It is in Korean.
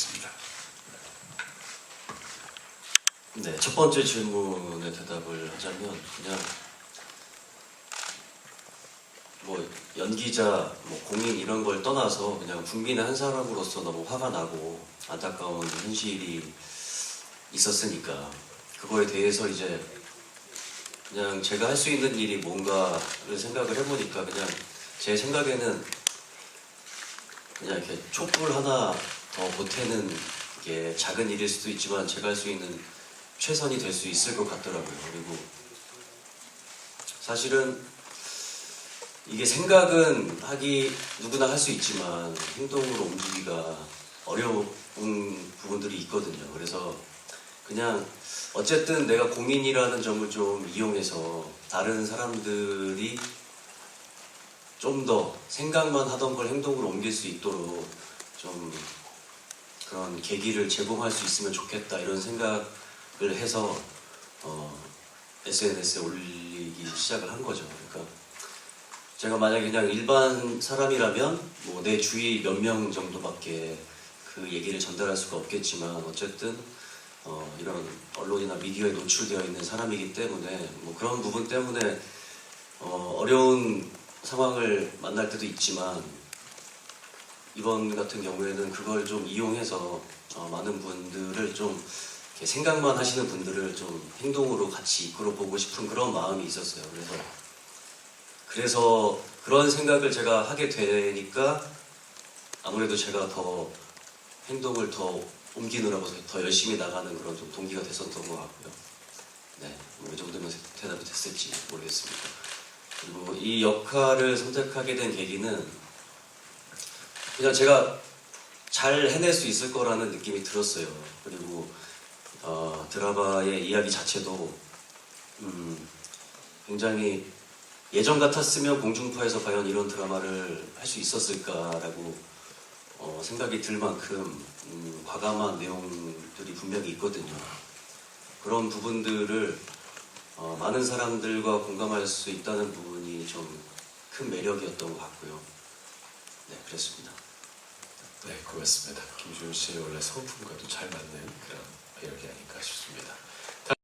있습니다. 네, 첫 번째 질문에 대답을 하자면 그냥 뭐 연기자, 뭐 공인 이런 걸 떠나서 그냥 국민의 한 사람으로서 너무 화가 나고 안타까운 현실이 있었으니까 그거에 대해서 이제 그냥 제가 할 수 있는 일이 뭔가를 생각을 해보니까 그냥 제 생각에는 그냥 이렇게 촛불 하나 더 보태는 게 작은 일일 수도 있지만 제가 할 수 있는 최선이 될 수 있을 것 같더라고요. 그리고 사실은 이게 생각은 하기 누구나 할 수 있지만 행동으로 옮기기가 어려운 부분들이 있거든요. 그래서 그냥 어쨌든 내가 공인이라는 점을 좀 이용해서 다른 사람들이 좀 더 생각만 하던 걸 행동으로 옮길 수 있도록 좀 그런 계기를 제공할 수 있으면 좋겠다 이런 생각을 해서 어, SNS에 올리기 시작을 한 거죠. 그러니까 제가 만약에 그냥 일반 사람이라면 뭐 내 주위 몇 명 정도밖에 그 얘기를 전달할 수가 없겠지만 어쨌든 어, 이런 언론이나 미디어에 노출되어 있는 사람이기 때문에 뭐 그런 부분 때문에 어, 어려운 상황을 만날 때도 있지만 이번 같은 경우에는 그걸 좀 이용해서 어, 많은 분들을 좀 생각만 하시는 분들을 좀 행동으로 같이 이끌어 보고 싶은 그런 마음이 있었어요. 그래서 그래서 그런 생각을 제가 하게 되니까 아무래도 제가 더 행동을 더 옮기느라고 더 열심히 나가는 그런 좀 동기가 됐었던 것 같고요. 네, 뭐이 정도면 대답이 됐을지 모르겠습니다. 그리고 이 역할을 선택하게 된 계기는 그냥 제가 잘 해낼 수 있을 거라는 느낌이 들었어요. 그리고 어, 드라마의 이야기 자체도 음, 굉장히 예전 같았으면 공중파에서 과연 이런 드라마를 할 수 있었을까라고 어, 생각이 들 만큼 음, 과감한 내용들이 분명히 있거든요. 그런 부분들을 어, 많은 사람들과 공감할 수 있다는 부분이 좀 큰 매력이었던 것 같고요. 네, 그랬습니다. 네, 고맙습니다. 김주현 씨의 원래 성품과도 잘 맞는 그런 배역이 아닐까 싶습니다.